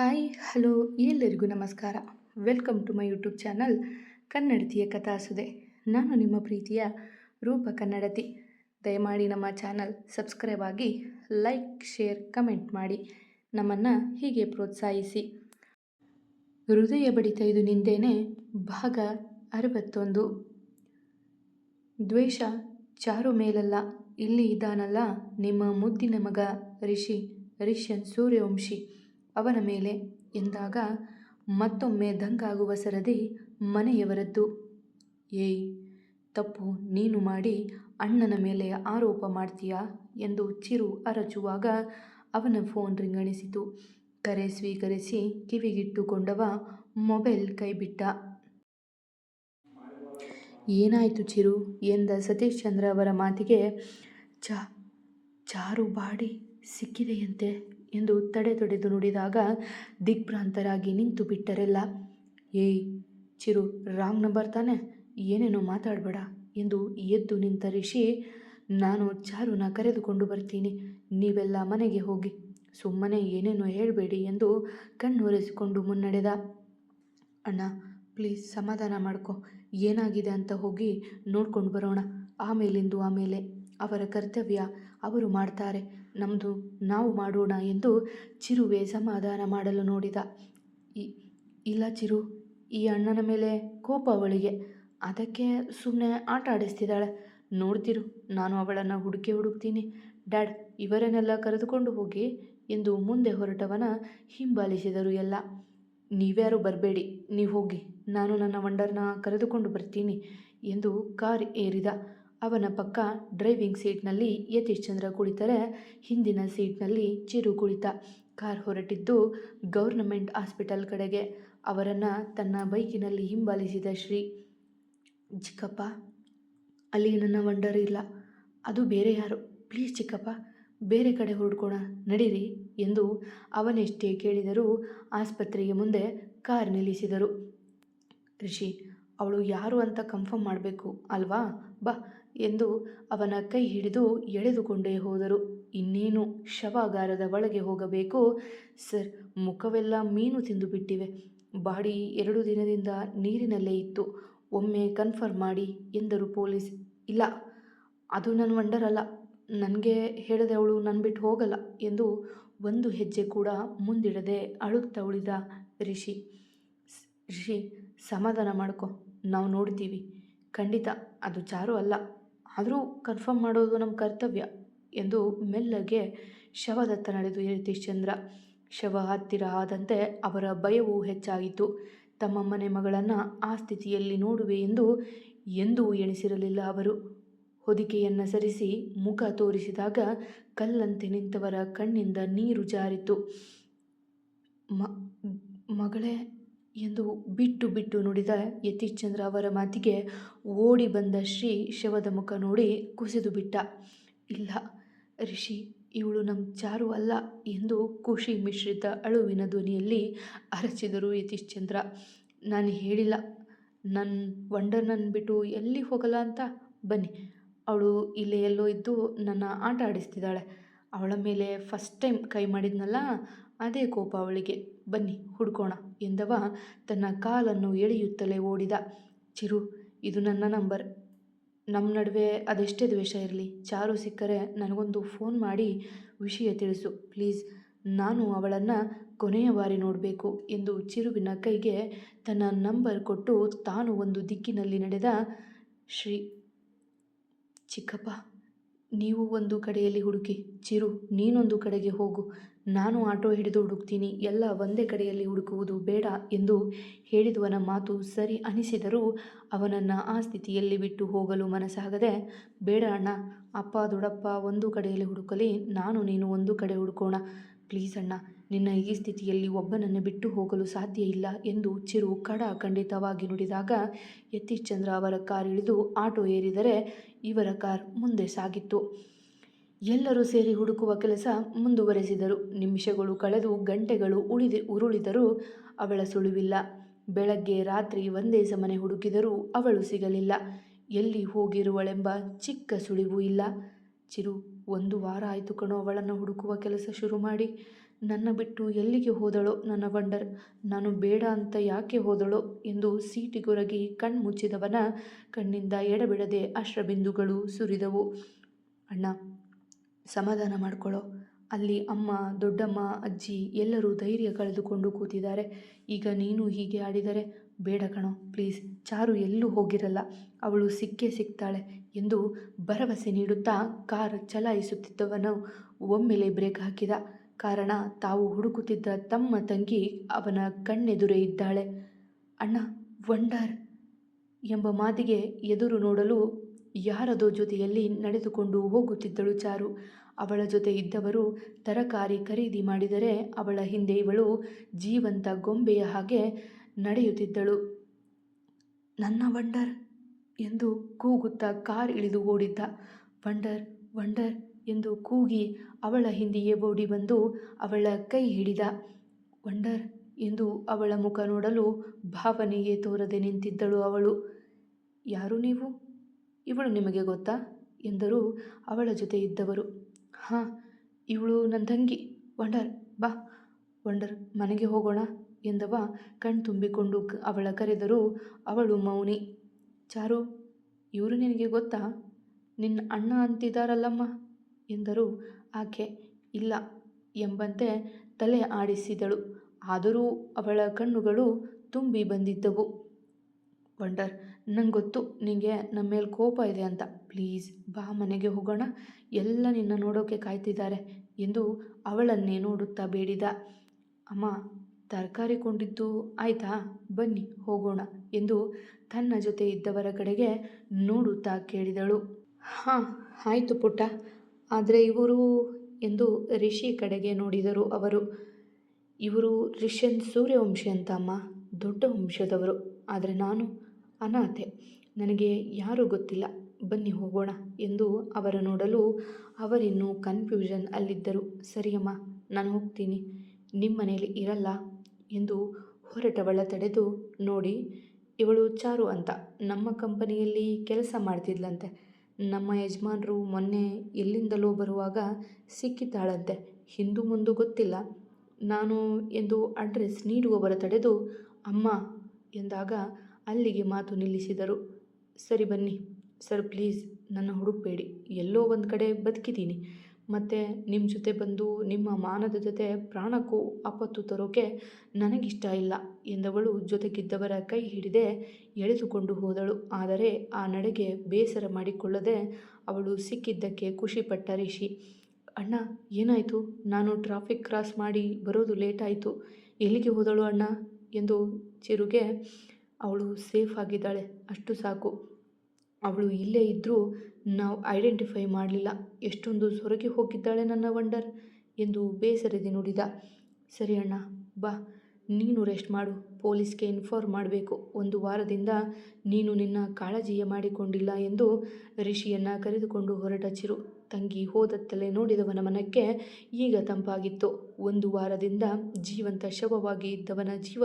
Hi hello ಎಲ್ಲರಿಗೂ ನಮಸ್ಕಾರ. Welcome to my YouTube channel ಕನ್ನಡತಿಯ ಕಥಾಸುದೆ ನಾನು ನಿಮ್ಮ ಪ್ರೀತಿಯ ರೂಪ ಕನ್ನಡತಿ. ದಯಮಾಡಿ ನಮ್ಮ ಚಾನಲ್ ಸಬ್ಸ್ಕ್ರೈಬ್ ಆಗಿ ಲೈಕ್ ಶೇರ್ ಕಮೆಂಟ್ ಮಾಡಿ. ನಮ್ಮನ್ನು ಹೀಗೆ ಪ್ರೋತ್ಸಾಹಿಸಿ. ಹೃದಯ ಬಡಿತ ಇದು ನಿಂದೇನೆ. ಭಾಗ ಅರವತ್ತೊಂದು. ದ್ವೇಷ ಚಾರು ಮೇಲಲ್ಲ, ಇಲ್ಲಿ ಇದ್ದಾನಲ್ಲ ನಿಮ್ಮ ಮುದ್ದಿನ ಮಗ ರಿಷಿ, ರಿಷ್ಯನ್ ಸೂರ್ಯವಂಶಿ. ಅವನ ಮೇಲೆ ಎಂದಾಗ ಮತ್ತೊಮ್ಮೆ ದಂಗಾಗುವ ಸರದಿ ಮನೆಯವರದ್ದು. ಏಯ್, ತಪ್ಪು. ನೀನು ಮಾಡಿ ಅಣ್ಣನ ಮೇಲೆ ಆರೋಪ ಮಾಡ್ತೀಯಾ ಎಂದು ಚಿರು ಅರಚುವಾಗ ಅವನ ಫೋನ್ ರಿಂಗಣಿಸಿತು. ಕರೆ ಸ್ವೀಕರಿಸಿ ಕಿವಿಗಿಟ್ಟುಕೊಂಡವ ಮೊಬೈಲ್ ಕೈಬಿಟ್ಟ. ಏನಾಯಿತು ಚಿರು? ಎಂದ ಸತೀಶ್ ಚಂದ್ರ ಅವರ ಮಾತಿಗೆ ಚಾ ಚಾರು ಬಾಡಿ ಸಿಕ್ಕಿದೆಯಂತೆ. ಎಂದು ತಡೆ ತೊಡೆದು ನುಡಿದಾಗ ದಿಗ್ಭ್ರಾಂತರಾಗಿ ನಿಂತು ಬಿಟ್ಟರೆಲ್ಲ. ಏಯ್, ಚಿರು ರಾಂಗ್ ನಂಬರ್ ತಾನೆ ಏನೇನೋ ಮಾತಾಡಬೇಡ ಎಂದು ಎದ್ದು ನಿಂತ ರಿಷಿ, ನಾನು ಚಾರುನ ಕರೆದುಕೊಂಡು ಬರ್ತೀನಿ. ನೀವೆಲ್ಲ ಮನೆಗೆ ಹೋಗಿ. ಸುಮ್ಮನೆ ಏನೇನೋ ಹೇಳಬೇಡಿ ಎಂದು ಕಣ್ಣೊರೆಸಿಕೊಂಡು ಮುನ್ನಡೆದ. ಅಣ್ಣ, ಪ್ಲೀಸ್ ಸಮಾಧಾನ ಮಾಡ್ಕೊ. ಏನಾಗಿದೆ ಅಂತ ಹೋಗಿ ನೋಡ್ಕೊಂಡು ಬರೋಣ. ಆಮೇಲಿಂದು ಆಮೇಲೆ. ಅವರ ಕರ್ತವ್ಯ ಅವರು ಮಾಡ್ತಾರೆ. ನಮ್ಮದು ನಾವು ಮಾಡೋಣ ಎಂದು ಚಿರುವೆ ಸಮಾಧಾನ ಮಾಡಲು ನೋಡಿದ. ಇಲ್ಲ ಚಿರು, ಈ ಅಣ್ಣನ ಮೇಲೆ ಕೋಪ ಅವಳಿಗೆ. ಅದಕ್ಕೆ ಸುಮ್ಮನೆ ಆಟ ಆಡಿಸ್ತಿದ್ದಾಳೆ. ನೋಡ್ತಿರು, ನಾನು ಅವಳನ್ನು ಹುಡುಕಿ ಹುಡುಕ್ತೀನಿ. ಡ್ಯಾಡ್, ಇವರನ್ನೆಲ್ಲ ಕರೆದುಕೊಂಡು ಹೋಗಿ ಎಂದು ಮುಂದೆ ಹೊರಟವನ ಹಿಂಬಾಲಿಸಿದರು ಎಲ್ಲ. ನೀವ್ಯಾರು ಬರಬೇಡಿ, ನೀವು ಹೋಗಿ. ನಾನು ನನ್ನ ವಂಡರ್ನ ಕರೆದುಕೊಂಡು ಬರ್ತೀನಿ ಎಂದು ಕಾರ್ ಏರಿದ. ಅವನ ಪಕ್ಕ ಡ್ರೈವಿಂಗ್ ಸೀಟ್ನಲ್ಲಿ ಯತೀಶ್ ಚಂದ್ರ ಕುಳಿತರೆ ಹಿಂದಿನ ಸೀಟ್ನಲ್ಲಿ ಚಿರು ಕುಳಿತ. ಕಾರ್ ಹೊರಟಿದ್ದು ಗೌರ್ನಮೆಂಟ್ ಹಾಸ್ಪಿಟಲ್ ಕಡೆಗೆ. ಅವರನ್ನು ತನ್ನ ಬೈಕಿನಲ್ಲಿ ಹಿಂಬಾಲಿಸಿದ ಶ್ರೀ. ಚಿಕ್ಕಪ್ಪ, ಅಲ್ಲಿ ನನ್ನ ವಂಡರ್ ಇಲ್ಲ. ಅದು ಬೇರೆ ಯಾರು? ಪ್ಲೀಸ್ ಚಿಕ್ಕಪ್ಪ, ಬೇರೆ ಕಡೆ ಹೊರಡ್ಕೋಣ. ನಡೀರಿ ಎಂದು ಅವನೆಷ್ಟೇ ಕೇಳಿದರೂ ಆಸ್ಪತ್ರೆಗೆ ಮುಂದೆ ಕಾರ್ ನಿಲ್ಲಿಸಿದರು. ರಿಷಿ, ಅವಳು ಯಾರು ಅಂತ ಕನ್ಫರ್ಮ್ ಮಾಡಬೇಕು, ಅಲ್ವಾ? ಬಾ. ಎಂದು ಅವನ ಕೈ ಹಿಡಿದು ಎಳೆದುಕೊಂಡೇ ಹೋದರು. ಇನ್ನೇನು ಶವಾಗಾರದ ಒಳಗೆ ಹೋಗಬೇಕು? ಸರ್, ಮುಖವೆಲ್ಲ ಮೀನು ತಿಂದು ಬಿಟ್ಟಿವೆ ಬಾಡಿ ಎರಡು ದಿನದಿಂದ ನೀರಿನಲ್ಲೇ ಇತ್ತು. ಒಮ್ಮೆ ಕನ್ಫರ್ಮ್ ಮಾಡಿ ಎಂದರು ಪೊಲೀಸ್. ಇಲ್ಲ, ಅದು ನನ್ನ ವಂಡರಲ್ಲ. ನನಗೆ ಹೇಳಿದವಳು ನನ್ನ ಬಿಟ್ಟು ಹೋಗಲ್ಲ ಎಂದು ಒಂದು ಹೆಜ್ಜೆ ಕೂಡ ಮುಂದಿಡದೆ ಅಳುತ್ತಾ ಉಳಿದ ರಿಷಿ. ರಿಷಿ, ಸಮಾಧಾನ ಮಾಡ್ಕೊ. ನಾವು ನೋಡ್ತೀವಿ. ಖಂಡಿತ, ಅದು ಚಾರು ಅಲ್ಲ. ಆದರೂ ಕನ್ಫರ್ಮ್ ಮಾಡೋದು ನಮ್ಮ ಕರ್ತವ್ಯ ಎಂದು ಮೆಲ್ಲಗೆ ಶವದತ್ತ ನಡೆದು ಯತೀಶ್ ಚಂದ್ರ. ಶವ ಹತ್ತಿರ ಆದಂತೆ ಅವರ ಭಯವು ಹೆಚ್ಚಾಯಿತು ತಮ್ಮ ಮನೆ ಮಗಳನ್ನು ಆ ಸ್ಥಿತಿಯಲ್ಲಿ ನೋಡುವೆ ಎಂದು ಎಂದೂ ಎಣಿಸಿರಲಿಲ್ಲ ಅವರು. ಹೊದಿಕೆಯನ್ನು ಸರಿಸಿ ಮುಖ ತೋರಿಸಿದಾಗ ಕಲ್ಲಂತೆ ನಿಂತವರ ಕಣ್ಣಿಂದ ನೀರು ಜಾರಿತು ಮಗಳೇ ಎಂದು ಬಿಟ್ಟು ಬಿಟ್ಟು ನುಡಿದ ಯತೀಶ್ಚಂದ್ರ ಅವರ ಮಾತಿಗೆ ಓಡಿ ಬಂದ ಶ್ರೀ ಶವದ ಮುಖ ನೋಡಿ ಕುಸಿದು ಬಿಟ್ಟ. ಇಲ್ಲ ಋಷಿ ಇವಳು ನಮ್ಮ ಚಾರು ಅಲ್ಲ ಎಂದು ಖುಷಿ ಮಿಶ್ರಿತ ಅಳುವಿನ ಧ್ವನಿಯಲ್ಲಿ ಅರಚಿದರು ಯತೀಶ್ಚಂದ್ರ. ನಾನು ಹೇಳಿಲ್ಲ ನನ್ನ ವಂಡರ್ನನ್ನು ಬಿಟ್ಟು ಎಲ್ಲಿ ಹೋಗಲ್ಲ ಅಂತ? ಬನ್ನಿ, ಅವಳು ಇಲ್ಲೇ ಎಲ್ಲೋ ಇದ್ದು ನನ್ನ ಆಟ ಆಡಿಸ್ತಿದ್ದಾಳೆ. ಅವಳ ಮೇಲೆ ಫಸ್ಟ್ ಟೈಮ್ ಕೈ ಮಾಡಿದ್ನಲ್ಲ ಅದೇ ಕೋಪ ಅವಳಿಗೆ. ಬನ್ನಿ, ಹುಡ್ಕೋಣ ಎಂದವ ತನ್ನ ಕಾಲನ್ನು ಎಳೆಯುತ್ತಲೇ ಓಡಿದ. ಚಿರು, ಇದು ನನ್ನ ನಂಬರ್. ನಮ್ಮ ನಡುವೆ ಅದೆಷ್ಟೇ ದ್ವೇಷ ಇರಲಿ, ಚಾರು ಸಿಕ್ಕರೆ ನನಗೊಂದು ಫೋನ್ ಮಾಡಿ ವಿಷಯ ತಿಳಿಸು. ಪ್ಲೀಸ್, ನಾನು ಅವಳನ್ನು ಕೊನೆಯ ಬಾರಿ ನೋಡಬೇಕು ಎಂದು ಚಿರುವಿನ ಕೈಗೆ ತನ್ನ ನಂಬರ್ ಕೊಟ್ಟು ತಾನು ಒಂದು ದಿಕ್ಕಿನಲ್ಲಿ ನಡೆದ. ಶ್ರೀ, ಚಿಕ್ಕಪ್ಪ, ನೀವು ಒಂದು ಕಡೆಯಲ್ಲಿ ಹುಡುಕಿ, ಚಿರು, ನೀನೊಂದು ಕಡೆಗೆ ಹೋಗು. ನಾನು ಆಟೋ ಹಿಡಿದು ಹುಡುಕ್ತೀನಿ, ಎಲ್ಲ ಒಂದೇ ಕಡೆಯಲ್ಲಿ ಹುಡುಕುವುದು ಬೇಡ ಎಂದು ಹೇಳಿದವನ ಮಾತು ಸರಿ ಅನಿಸಿದರೂ ಅವನನ್ನು ಆ ಸ್ಥಿತಿಯಲ್ಲಿ ಬಿಟ್ಟು ಹೋಗಲು ಮನಸ್ಸಾಗದೆ, ಬೇಡ ಅಣ್ಣ, ಅಪ್ಪ ದೊಡಪ್ಪ ಒಂದು ಕಡೆಯಲ್ಲಿ ಹುಡುಕಲಿ, ನಾನು ನೀನು ಒಂದು ಕಡೆ ಹುಡುಕೋಣ. ಪ್ಲೀಸ್ ಅಣ್ಣ, ನಿನ್ನ ಈ ಸ್ಥಿತಿಯಲ್ಲಿ ಒಬ್ಬನನ್ನು ಬಿಟ್ಟು ಹೋಗಲು ಸಾಧ್ಯ ಇಲ್ಲ ಎಂದು ಚಿರು ಕಡ ಖಂಡಿತವಾಗಿ ನುಡಿದಾಗ ಯತೀಶ್ ಚಂದ್ರ ಅವರ ಕಾರ್ ಇಳಿದು ಆಟೋ ಏರಿದರೆ ಇವರ ಕಾರ್ ಮುಂದೆ ಸಾಗಿತ್ತು. ಎಲ್ಲರೂ ಸೇರಿ ಹುಡುಕುವ ಕೆಲಸ ಮುಂದುವರೆಸಿದರು. ನಿಮಿಷಗಳು ಕಳೆದು, ಗಂಟೆಗಳು ಉಳಿದಿ, ಉರುಳಿದರೂ ಅವಳ ಸುಳಿವಿಲ್ಲ. ಬೆಳಗ್ಗೆ ರಾತ್ರಿ ಒಂದೇ ಸಮನೆ ಹುಡುಕಿದರೂ ಅವಳು ಸಿಗಲಿಲ್ಲ. ಎಲ್ಲಿ ಹೋಗಿರುವಳೆಂಬ ಚಿಕ್ಕ ಸುಳಿವು ಇಲ್ಲ. ಚಿರು, ಒಂದು ವಾರ ಆಯಿತು ಕಣೋ ಅವಳನ್ನು ಹುಡುಕುವ ಕೆಲಸ ಶುರು ಮಾಡಿ. ನನ್ನ ಬಿಟ್ಟು ಎಲ್ಲಿಗೆ ಹೋದಳೋ ನನ್ನ ವಂಡರ್ ನಾನು ಬೇಡ ಅಂತ ಯಾಕೆ ಹೋದಳೋ ಎಂದು ಸೀಟಿಗೊರಗಿ ಕಣ್ಮುಚ್ಚಿದವನ ಕಣ್ಣಿಂದ ಎಡಬಿಡದೆ ಅಶ್ರಬಿಂದುಗಳು ಸುರಿದವು. ಅಣ್ಣ ಸಮಾಧಾನ ಮಾಡ್ಕೊಳ್ಳೋ ಅಲ್ಲಿ ಅಮ್ಮ, ದೊಡ್ಡಮ್ಮ, ಅಜ್ಜಿ ಎಲ್ಲರೂ ಧೈರ್ಯ ಕಳೆದುಕೊಂಡು ಕೂತಿದ್ದಾರೆ. ಈಗ ನೀನು ಹೀಗೆ ಆಡಿದರೆ ಬೇಡ ಕಣೋ, ಪ್ಲೀಸ್. ಚಾರು ಎಲ್ಲೂ ಹೋಗಿರಲ್ಲ. ಅವಳು ಸಿಕ್ಕೇ ಸಿಗ್ತಾಳೆ ಎಂದು ಭರವಸೆ ನೀಡುತ್ತಾ ಕಾರ್ ಚಲಾಯಿಸುತ್ತಿದ್ದವನು ಒಮ್ಮೆಲೆ ಬ್ರೇಕ್ ಹಾಕಿದ. ಕಾರಣ ತಾವು ಹುಡುಕುತ್ತಿದ್ದ ತಮ್ಮ ತಂಗಿ ಅವನ ಕಣ್ಣೆದುರೇ ಇದ್ದಾಳೆ. ಅಣ್ಣ, ವಂಡರ್ ಎಂಬ ಮಾತಿಗೆ ಎದುರು ನೋಡಲು ಯಾರದೋ ಜೊತೆಯಲ್ಲಿ ನಡೆದುಕೊಂಡು ಹೋಗುತ್ತಿದ್ದಳು ಚಾರು. ಅವಳ ಜೊತೆ ಇದ್ದವರು ತರಕಾರಿ ಖರೀದಿ ಮಾಡಿದರೆ ಅವಳ ಹಿಂದೆ ಇವಳು ಜೀವಂತ ಗೊಂಬೆಯ ಹಾಗೆ ನಡೆಯುತ್ತಿದ್ದಳು. ನನ್ನ ವಂಡರ್ ಎಂದು ಕೂಗುತ್ತಾ ಕಾರ್ ಇಳಿದು ಓಡಿದ್ದ. ವಂಡರ್ ವಂಡರ್ ಎಂದು ಕೂಗಿ ಅವಳ ಹಿಂದೆಯೇ ಓಡಿ ಬಂದು ಅವಳ ಕೈ ಹಿಡಿದ. ವಂಡರ್ ಎಂದು ಅವಳ ಮುಖ ನೋಡಲು ಭಾವನೆಯೇ ತೋರದೆ ನಿಂತಿದ್ದಳು ಅವಳು. ಯಾರು ನೀವು? ಇವಳು ನಿಮಗೆ ಗೊತ್ತಾ? ಎಂದರು ಅವಳ ಜೊತೆ ಇದ್ದವರು. ಹಾಂ, ಇವಳು ನನ್ನ ತಂಗಿ. ವಂಡರ್, ಬಾ. ವಂಡರ್, ಮನೆಗೆ ಹೋಗೋಣ ಎಂದವ ಕಣ್ತುಂಬಿಕೊಂಡು ತುಂಬಿಕೊಂಡು ಅವಳ ಕರೆದರೂ ಅವಳು ಮೌನಿ. ಚಾರು, ಇವರು ನಿನಗೆ ಗೊತ್ತಾ? ನಿನ್ನ ಅಣ್ಣ ಅಂತಿದ್ದಾರಲ್ಲಮ್ಮ ಎಂದರು. ಆಕೆ, ಇಲ್ಲ ಎಂಬಂತೆ ತಲೆ ಆಡಿಸಿದಳು. ಆದರೂ ಅವಳ ಕಣ್ಣುಗಳು ತುಂಬಿ ಬಂದಿದ್ದವು. ವಂಡರ್ ನಂಗೆ ಗೊತ್ತು ನಿನಗೆ ನಮ್ಮ ಮೇಲೆ ಕೋಪ ಇದೆ ಅಂತ. ಪ್ಲೀಸ್, ಬಾ ಮನೆಗೆ ಹೋಗೋಣ. ಎಲ್ಲ ನಿನ್ನ ನೋಡೋಕೆ ಕಾಯ್ತಿದ್ದಾರೆ ಎಂದು ಅವಳನ್ನೇ ನೋಡುತ್ತಾ ಬೇಡಿದ. ಅಮ್ಮ, ತರಕಾರಿ ಕೊಂಡಿದ್ದು ಆಯ್ತಾ? ಬನ್ನಿ, ಹೋಗೋಣ ಎಂದು ತನ್ನ ಜೊತೆ ಇದ್ದವರ ಕಡೆಗೆ ನೋಡುತ್ತಾ ಕೇಳಿದಳು. ಹಾಂ, ಆಯಿತು ಪುಟ್ಟ. ಆದರೆ ಇವರು ಎಂದು ರಿಷಿ ಕಡೆಗೆ ನೋಡಿದರು ಅವರು. ಇವರು ರಿಷನ್ ಸೂರ್ಯವಂಶಿ ಅಂತ ಅಮ್ಮ, ದೊಡ್ಡ ವಂಶದವರು. ಆದರೆ ನಾನು ಅನಾಥೆ. ನನಗೆ ಯಾರೂ ಗೊತ್ತಿಲ್ಲ. ಬನ್ನಿ ಹೋಗೋಣ ಎಂದು ಅವರ ನೋಡಲು ಅವರಿನ್ನೂ ಕನ್ಫ್ಯೂಷನ್ ಅಲ್ಲಿದ್ದರು. ಸರಿಯಮ್ಮ, ನಾನು ಹೋಗ್ತೀನಿ. ನಿಮ್ಮ ಮನೇಲಿ ಇರಲ್ಲ ಎಂದು ಹೊರಟವಳ ತಡೆದು ನೋಡಿ, ಇವಳು ಚಾರು ಅಂತ. ನಮ್ಮ ಕಂಪನಿಯಲ್ಲಿ ಕೆಲಸ ಮಾಡ್ತಿದ್ಲಂತೆ. ನಮ್ಮ ಯಜಮಾನರು ಮೊನ್ನೆ ಎಲ್ಲಿಂದಲೋ ಬರುವಾಗ ಸಿಕ್ಕಿದ್ದಾಳಂತೆ. ಹಿಂದೂ ಮುಂದೂ ಗೊತ್ತಿಲ್ಲ. ನಾನು ಎಂದು ಅಡ್ರೆಸ್ ನೀಡುವವರ ತಡೆದು, ಅಮ್ಮ ಎಂದಾಗ ಅಲ್ಲಿಗೆ ಮಾತು ನಿಲ್ಲಿಸಿದರು. ಸರಿ ಬನ್ನಿ, ಸರ್ ಪ್ಲೀಸ್ ನನ್ನ ಹುಡುಕಬೇಡಿ. ಎಲ್ಲೋ ಒಂದು ಕಡೆ ಬದುಕಿದ್ದೀನಿ. ಮತ್ತು ನಿಮ್ಮ ಜೊತೆ ಬಂದು ನಿಮ್ಮ ಮಾನದ ಜೊತೆ ಪ್ರಾಣಕ್ಕೂ ಆಪತ್ತು ತರೋಕೆ ನನಗಿಷ್ಟ ಇಲ್ಲ ಎಂದವಳು ಜೊತೆಗಿದ್ದವರ ಕೈ ಹಿಡಿದೆ ಎಳೆದುಕೊಂಡು ಹೋದಳು. ಆದರೆ ಆ ನಡೆಗೆ ಬೇಸರ ಮಾಡಿಕೊಳ್ಳದೆ ಅವಳು ಸಿಕ್ಕಿದ್ದಕ್ಕೆ ಖುಷಿಪಟ್ಟ ರಿಷಿ, ಅಣ್ಣ, ಏನಾಯಿತು? ನಾನು ಟ್ರಾಫಿಕ್ ಕ್ರಾಸ್ ಮಾಡಿ ಬರೋದು ಲೇಟ್ ಆಯಿತು. ಎಲ್ಲಿಗೆ ಹೋದಳು ಅಣ್ಣ? ಎಂದು ಚಿರುಗೆ ಅವಳು ಸೇಫ್ ಆಗಿದ್ದಾಳೆ. ಅಷ್ಟು ಸಾಕು. ಅವಳು ಇಲ್ಲೇ ಇದ್ದರೂ ನಾವು ಐಡೆಂಟಿಫೈ ಮಾಡಲಿಲ್ಲ. ಎಷ್ಟೊಂದು ಸೊರಗಿ ಹೋಗಿದ್ದಾಳೆ ನನ್ನ ವಂಡರ್ ಎಂದು ಬೇಸರಿದೆ ನುಡಿದ. ಸರಿ ಅಣ್ಣ, ಬಾ. ನೀನು ರೆಸ್ಟ್ ಮಾಡು. ಪೊಲೀಸ್ಗೆ ಇನ್ಫಾರ್ಮ್ ಮಾಡಬೇಕು. ಒಂದು ವಾರದಿಂದ ನೀನು ನಿನ್ನ ಕಾಳಜಿಯ ಮಾಡಿಕೊಂಡಿಲ್ಲ ಎಂದು ರಿಷಿಯನ್ನು ಕರೆದುಕೊಂಡು ಹೊರಟ ಚಿರು. ತಂಗಿ ಹೋದತ್ತಲೇ ನೋಡಿದವನ ಮನಕ್ಕೆ ಈಗ ತಂಪಾಗಿತ್ತು. ಒಂದು ವಾರದಿಂದ ಜೀವಂತ ಶವವಾಗಿ ಇದ್ದವನ ಜೀವ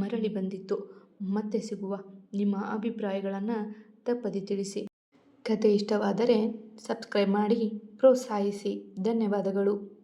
ಮರಳಿ ಬಂದಿತ್ತು. ಮತ್ತೆ ಸಿಗುವ ನಿಮ್ಮ ಅಭಿಪ್ರಾಯಗಳನ್ನು ತಪ್ಪದೆ ತಿಳಿಸಿ. ಕತೆ ಇಷ್ಟವಾದರೆ ಸಬ್ಸ್ಕ್ರೈಬ್ ಮಾಡಿ ಪ್ರೋತ್ಸಾಹಿಸಿ. ಧನ್ಯವಾದಗಳು.